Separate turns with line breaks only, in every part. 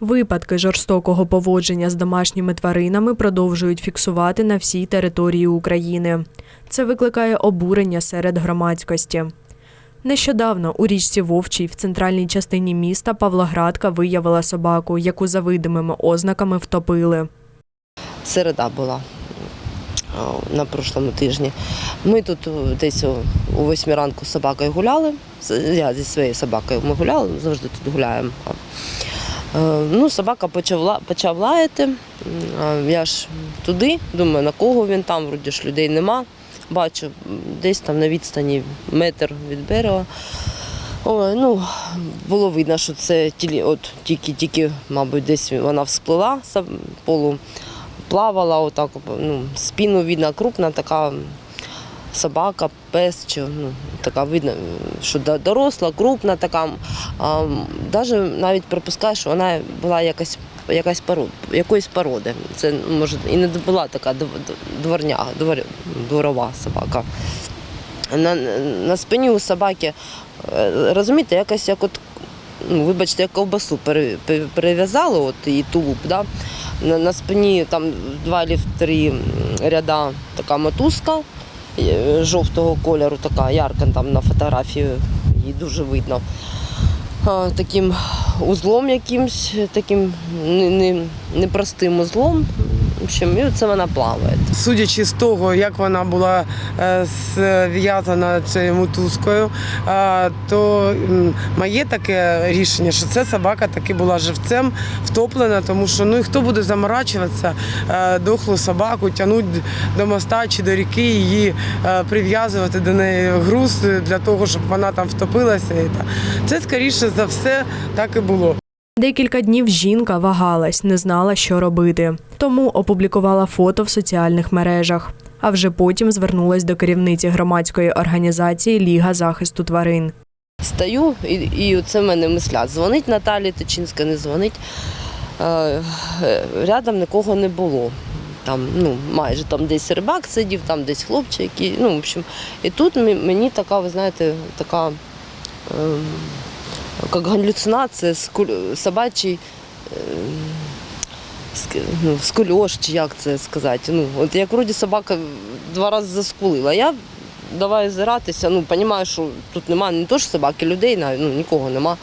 Випадки жорстокого поводження з домашніми тваринами продовжують фіксувати на всій території України. Це викликає обурення серед громадськості. Нещодавно у річці Вовчій в центральній частині міста Павлоградка виявила собаку, яку за видимими ознаками втопили.
середа була на прошлому тижні. Ми тут десь о, у восьмій ранку з собакою гуляли. Я зі своєю собакою ми гуляли, завжди тут гуляємо. Е, Ну, собака почала почав лаяти. Я ж туди, думаю, на кого він там, вроді ж людей нема. Бачу, десь там на відстані метр від берега. Ой, ну, було видно, що це тілі, от тільки-тільки, мабуть, десь вона всплила полу плавала, отак, ну, спину видно, крупна така собака, пес, чи, ну, така видно, що доросла, крупна така. Даже навіть припускаю, що вона була якась, якась пород, якоїсь породи. Це може і не була така дв- дворняга, двор, дворова собака. На, на спині у собаки, е, розумієте, якось як от, ну, вибачте, як ковбасу пере- пере- перев'язали, от її тулуб, да? на, на спині там два чи три ряда така мотузка жовтого кольору, така ярка там на фотографії її дуже видно. Таким узлом якимсь, таким не- не- непростим узлом. Общем, і це вона плаває.
Судячи з того, як вона була е, зв'язана цією мотузкою, е, то моє таке рішення, що ця собака таки була живцем втоплена, тому що ну і хто буде заморачуватися, е, дохлу собаку, тягнути до моста чи до ріки, її прив'язувати до неї груз для того, щоб вона там втопилася. Це скоріше за все так і було.
Декілька днів жінка вагалась, не знала, що робити. Тому опублікувала фото в соціальних мережах. А вже потім звернулась до керівниці громадської організації Ліга захисту тварин.
Стою, і, і це в мене мисля. Дзвонить Наталі Тичинська, не дзвонить. Е, е, рядом нікого не було. Там, ну, майже там десь рибак сидів, там десь хлопчик. який, Ну, в общем, і тут мені така, ви знаєте, така е, як галюцинація, собачий скульош, чи як це сказати. Ну, от як вроді собака два рази заскулила. Я давай зиратися, ну, розумію, що тут немає не то що собаки, людей, ну, нікого нема.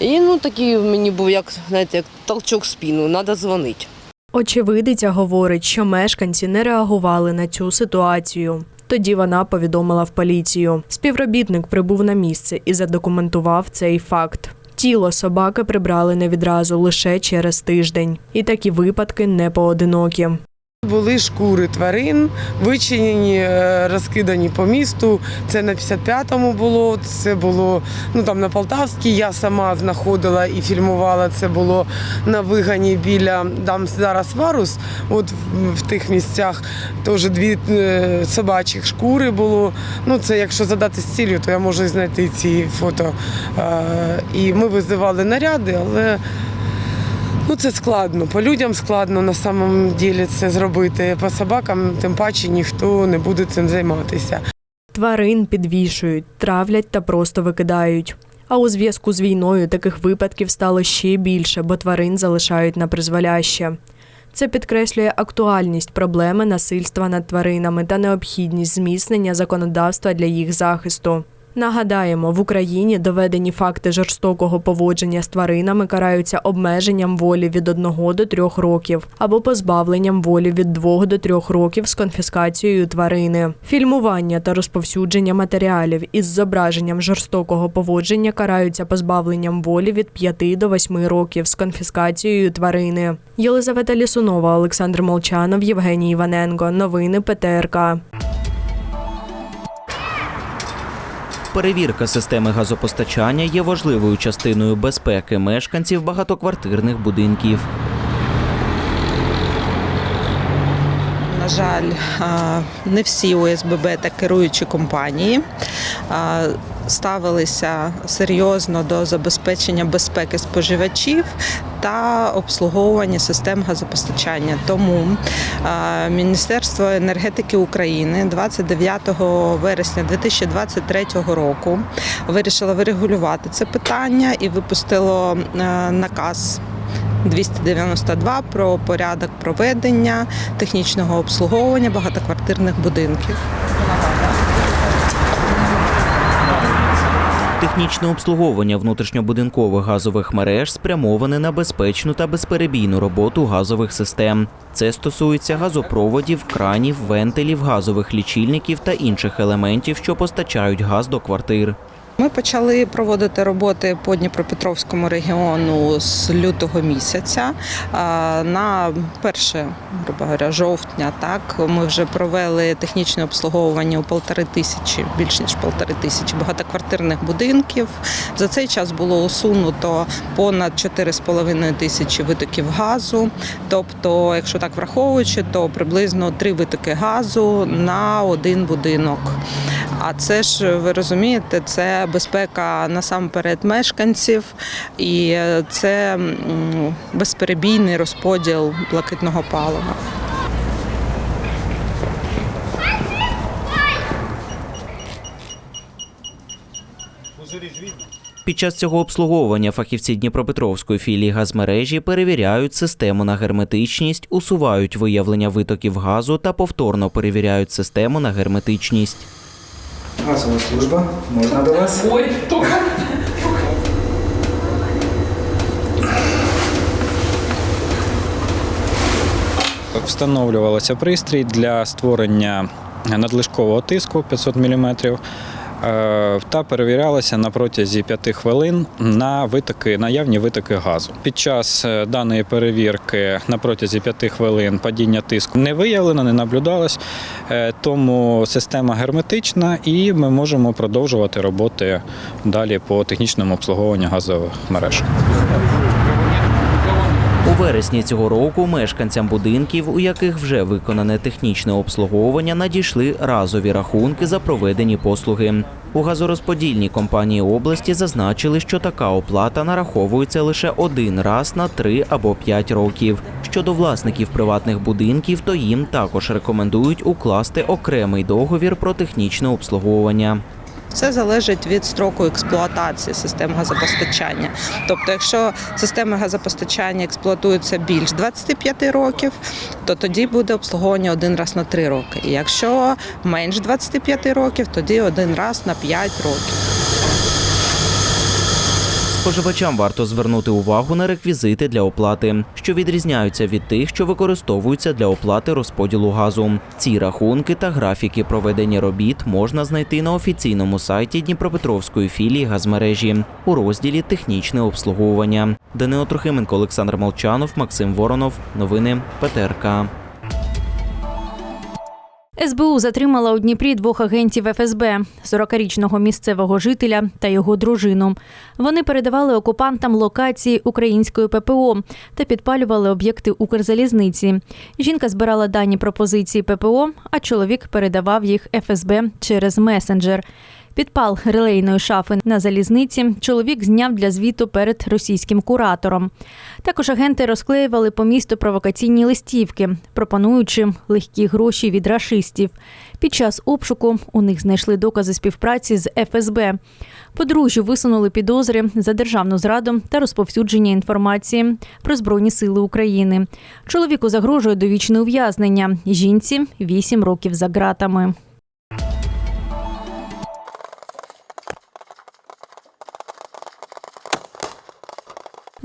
І ну, такий мені був, як, знаєте, як толчок в спину, треба дзвонити.
Очевидиця говорить, що мешканці не реагували на цю ситуацію. Тоді вона повідомила в поліцію. Співробітник прибув на місце і задокументував цей факт. Тіло собаки прибрали не відразу лише через тиждень. І такі випадки не поодинокі.
Були шкури тварин, вичинені, е, розкидані по місту. Це на 55-му було, це було ну там на Полтавській. Я сама знаходила і фільмувала. Це було на вигані біля там зараз варус. От в, тих місцях теж дві е, собачих шкури було. Ну це якщо задати з ціллю, то я можу знайти ці фото. Е, і ми визивали наряди, але. Ну, це складно. По людям складно на самом ділі це зробити. По собакам, тим паче, ніхто не буде цим займатися.
Тварин підвішують, травлять та просто викидають. А у зв'язку з війною таких випадків стало ще більше, бо тварин залишають на призволяще. Це підкреслює актуальність проблеми насильства над тваринами та необхідність зміцнення законодавства для їх захисту. Нагадаємо, в Україні доведені факти жорстокого поводження з тваринами караються обмеженням волі від 1 до 3 років або позбавленням волі від 2 до 3 років з конфіскацією тварини. Фільмування та розповсюдження матеріалів із зображенням жорстокого поводження караються позбавленням волі від 5 до 8 років з конфіскацією тварини. Єлизавета Лісунова, Олександр Молчанов, Євгеній Іваненко. Новини ПТРК.
Перевірка системи газопостачання є важливою частиною безпеки мешканців багатоквартирних будинків.
На жаль, не всі ОСББ та керуючі компанії ставилися серйозно до забезпечення безпеки споживачів та обслуговування систем газопостачання. Тому Міністерство енергетики України 29 вересня 2023 року вирішило врегулювати це питання і випустило е, наказ 292 про порядок проведення технічного обслуговування багатоквартирних будинків.
Технічне обслуговування внутрішньобудинкових газових мереж спрямоване на безпечну та безперебійну роботу газових систем. Це стосується газопроводів, кранів, вентилів, газових лічильників та інших елементів, що постачають газ до квартир.
Ми почали проводити роботи по Дніпропетровському регіону з лютого місяця. На 1 грубо говоря, жовтня так ми вже провели технічне обслуговування у полтори тисячі, більш ніж полтори тисячі багатоквартирних будинків. За цей час було усунуто понад 4,5 тисячі витоків газу. Тобто, якщо так враховуючи, то приблизно три витоки газу на один будинок. А це ж ви розумієте, це безпека насамперед мешканців, і це безперебійний розподіл блакитного палива.
Під час цього обслуговування фахівці Дніпропетровської філії газмережі перевіряють систему на герметичність, усувають виявлення витоків газу та повторно перевіряють систему на герметичність.
Газова служба, можна до вас?
Ой, только.
Встановлювалося пристрій для створення надлишкового тиску 500 мм та перевірялося на протязі 5 хвилин на витоки, наявні витоки газу. Під час е, даної перевірки на протязі 5 хвилин падіння тиску не виявлено, не наблюдалось, е, тому система герметична і ми можемо продовжувати роботи далі по технічному обслуговуванню газових мереж.
Вересні цього року мешканцям будинків, у яких вже виконане технічне обслуговування, надійшли разові рахунки за проведені послуги. У газорозподільній компанії області зазначили, що така оплата нараховується лише один раз на три або п'ять років. Щодо власників приватних будинків, то їм також рекомендують укласти окремий договір про технічне обслуговування.
Це залежить від строку експлуатації систем газопостачання. Тобто, якщо системи газопостачання експлуатуються більш 25 років, то тоді буде обслуговування один раз на 3 роки. І якщо менш 25 років, тоді один раз на 5 років.
Споживачам варто звернути увагу на реквізити для оплати, що відрізняються від тих, що використовуються для оплати розподілу газу. Ці рахунки та графіки проведення робіт можна знайти на офіційному сайті Дніпропетровської філії газмережі у розділі Технічне обслуговування. Данило Трохименко, Олександр Молчанов, Максим Воронов. Новини ПТРК.
СБУ затримала у Дніпрі двох агентів ФСБ – 40-річного місцевого жителя та його дружину. Вони передавали окупантам локації української ППО та підпалювали об'єкти Укрзалізниці. Жінка збирала дані пропозиції ППО, а чоловік передавав їх ФСБ через месенджер. Підпал релейної шафи на залізниці чоловік зняв для звіту перед російським куратором. Також агенти розклеювали по місту провокаційні листівки, пропонуючи легкі гроші від рашистів. Під час обшуку у них знайшли докази співпраці з ФСБ. Подружжю висунули підозри за державну зраду та розповсюдження інформації про Збройні Сили України. Чоловіку загрожує довічне ув'язнення, жінці 8 років за ґратами.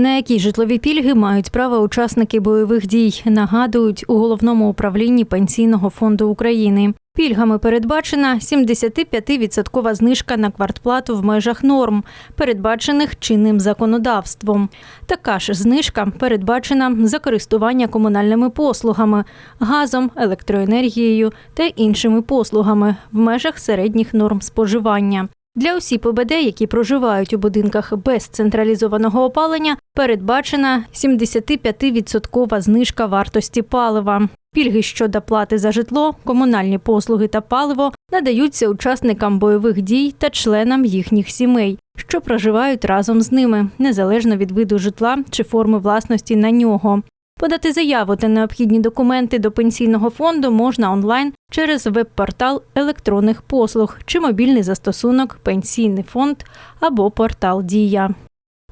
На які житлові пільги мають право учасники бойових дій, нагадують у головному управлінні Пенсійного фонду України. Пільгами передбачена 75% знижка на квартплату в межах норм, передбачених чинним законодавством. Така ж знижка передбачена за користування комунальними послугами, газом, електроенергією та іншими послугами в межах середніх норм споживання. Для осіб ОБД, які проживають у будинках без централізованого опалення, передбачена 75% знижка вартості палива. Пільги щодо плати за житло, комунальні послуги та паливо надаються учасникам бойових дій та членам їхніх сімей, що проживають разом з ними, незалежно від виду житла чи форми власності на нього. Подати заяву та необхідні документи до пенсійного фонду можна онлайн через веб-портал електронних послуг чи мобільний застосунок Пенсійний фонд або портал Дія.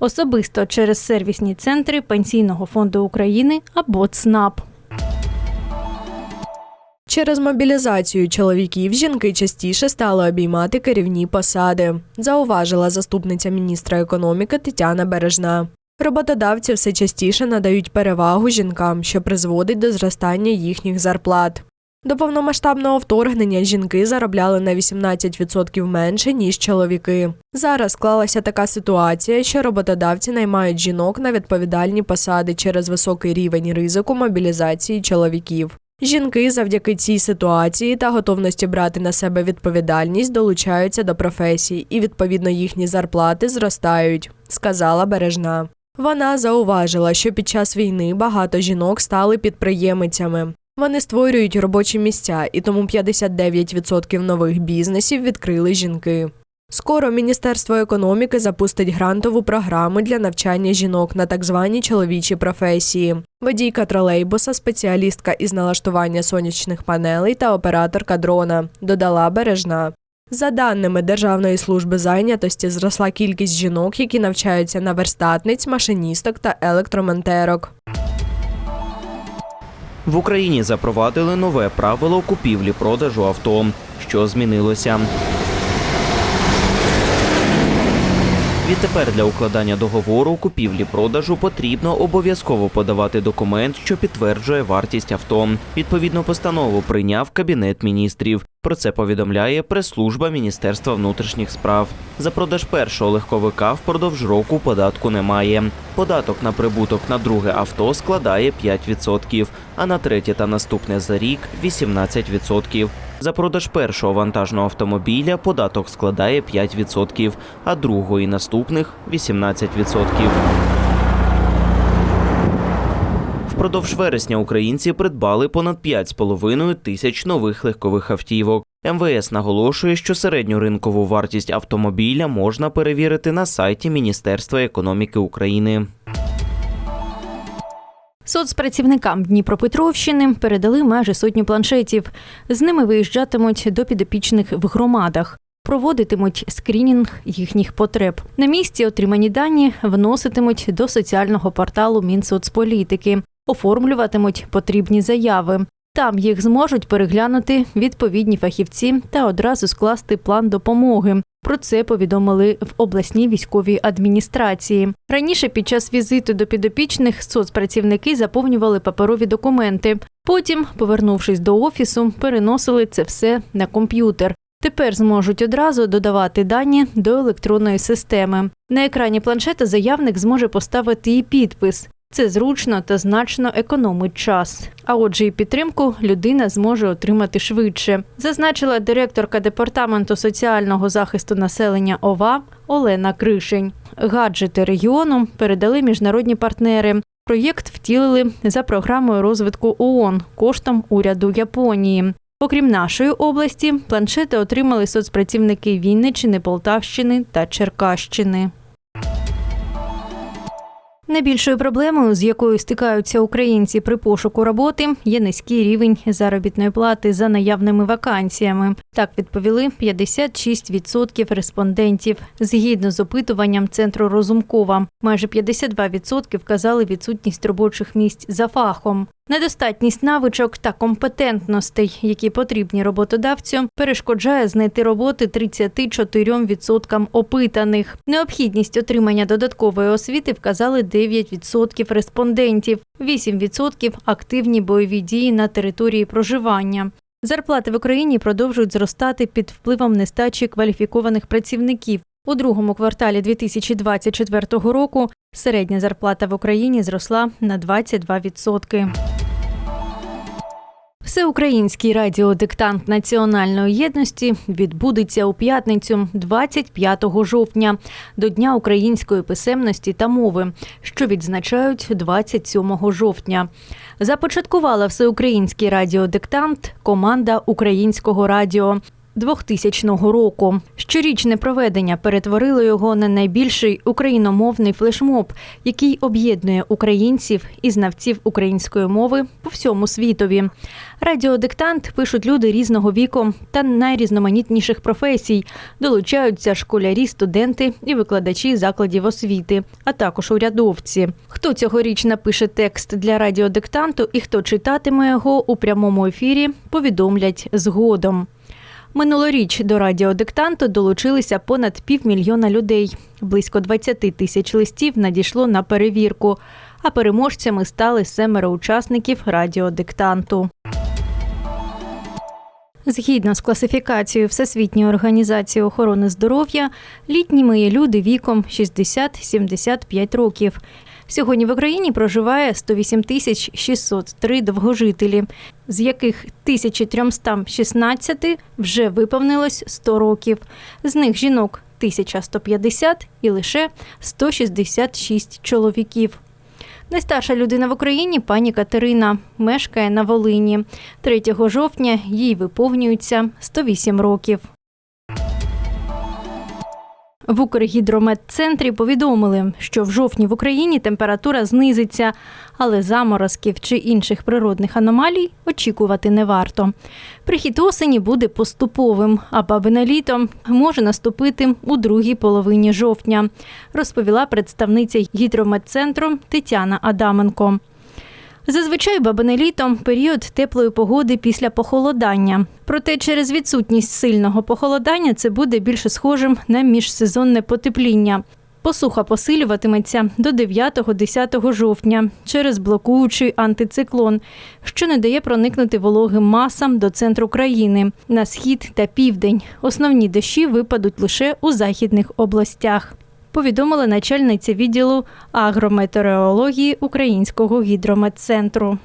Особисто через сервісні центри Пенсійного фонду України або ЦНАП.
Через мобілізацію чоловіків жінки частіше стали обіймати керівні посади, зауважила заступниця міністра економіки Тетяна Бережна. Роботодавці все частіше надають перевагу жінкам, що призводить до зростання їхніх зарплат. До повномасштабного вторгнення жінки заробляли на 18% менше, ніж чоловіки. Зараз склалася така ситуація, що роботодавці наймають жінок на відповідальні посади через високий рівень ризику мобілізації чоловіків. Жінки завдяки цій ситуації та готовності брати на себе відповідальність долучаються до професій, і відповідно їхні зарплати зростають, сказала Бережна. Вона зауважила, що під час війни багато жінок стали підприємицями. Вони створюють робочі місця, і тому 59% нових бізнесів відкрили жінки. Скоро Міністерство економіки запустить грантову програму для навчання жінок на так звані чоловічі професії. Водійка тролейбуса, спеціалістка із налаштування сонячних панелей та операторка дрона, додала бережна. За даними Державної служби зайнятості, зросла кількість жінок, які навчаються на верстатниць, машиністок та електромонтерок.
В Україні запровадили нове правило купівлі-продажу авто. Що змінилося? Відтепер для укладання договору купівлі-продажу потрібно обов'язково подавати документ, що підтверджує вартість авто. Відповідну постанову прийняв Кабінет міністрів. Про це повідомляє прес-служба Міністерства внутрішніх справ. За продаж першого легковика впродовж року податку немає. Податок на прибуток на друге авто складає 5%, а на третє та наступне за рік 18%. За продаж першого вантажного автомобіля податок складає 5%, а другого і наступних 18%. Впродовж вересня українці придбали понад 5,5 тисяч нових легкових автівок. МВС наголошує, що середню ринкову вартість автомобіля можна перевірити на сайті Міністерства економіки України.
Соцпрацівникам Дніпропетровщини передали майже сотню планшетів. З ними виїжджатимуть до підопічних в громадах. Проводитимуть скрінінг їхніх потреб. На місці отримані дані вноситимуть до соціального порталу Мінсоцполітики, оформлюватимуть потрібні заяви. Там їх зможуть переглянути відповідні фахівці та одразу скласти план допомоги. Про це повідомили в обласній військовій адміністрації. Раніше під час візиту до підопічних соцпрацівники заповнювали паперові документи. Потім, повернувшись до офісу, переносили це все на комп'ютер. Тепер зможуть одразу додавати дані до електронної системи. На екрані планшета заявник зможе поставити і підпис. Це зручно та значно економить час. А отже, і підтримку людина зможе отримати швидше, зазначила директорка департаменту соціального захисту населення ОВА Олена Кришень. Гаджети регіону передали міжнародні партнери. Проєкт втілили за програмою розвитку ООН коштом уряду Японії. Окрім нашої області, планшети отримали соцпрацівники Вінниччини, Полтавщини та Черкащини. Найбільшою проблемою, з якою стикаються українці при пошуку роботи, є низький рівень заробітної плати за наявними вакансіями. Так відповіли 56% респондентів. Згідно з опитуванням центру Розумкова, майже 52% вказали відсутність робочих місць за фахом. Недостатність навичок та компетентностей, які потрібні роботодавцю, перешкоджає знайти роботи 34% опитаних. Необхідність отримання додаткової освіти вказали 9% респондентів, 8% – активні бойові дії на території проживання. Зарплати в Україні продовжують зростати під впливом нестачі кваліфікованих працівників. У другому кварталі 2024 року середня зарплата в Україні зросла на 22%. Всеукраїнський радіодиктант національної єдності відбудеться у п'ятницю, 25 жовтня, до Дня української писемності та мови, що відзначають 27 жовтня. Започаткувала всеукраїнський радіодиктант команда Українського радіо. 2000 року. Щорічне проведення перетворило його на найбільший україномовний флешмоб, який об'єднує українців і знавців української мови по всьому світові. Радіодиктант пишуть люди різного віку та найрізноманітніших професій. Долучаються школярі, студенти і викладачі закладів освіти, а також урядовці. Хто цьогоріч напише текст для радіодиктанту і хто читатиме його у прямому ефірі, повідомлять згодом. Минулоріч до радіодиктанту долучилися понад півмільйона людей. Близько 20 тисяч листів надійшло на перевірку. А переможцями стали семеро учасників радіодиктанту. Згідно з класифікацією Всесвітньої організації охорони здоров'я, літніми є люди віком 60-75 років. Сьогодні в Україні проживає 108 тисяч 603 довгожителі, з яких 1316 вже виповнилось 100 років. З них жінок 1150 і лише 166 чоловіків. Найстарша людина в Україні пані Катерина мешкає на Волині. 3 жовтня їй виповнюється 108 років. В Укргідрометцентрі повідомили, що в жовтні в Україні температура знизиться, але заморозків чи інших природних аномалій очікувати не варто. Прихід осені буде поступовим, а бабине літо може наступити у другій половині жовтня, розповіла представниця гідрометцентру Тетяна Адаменко. Зазвичай бабине літо період теплої погоди після похолодання. Проте через відсутність сильного похолодання це буде більше схожим на міжсезонне потепління. Посуха посилюватиметься до 9-10 жовтня через блокуючий антициклон, що не дає проникнути вологим масам до центру країни на схід та південь. Основні дощі випадуть лише у західних областях. Повідомила начальниця відділу агрометеорології Українського гідрометцентру.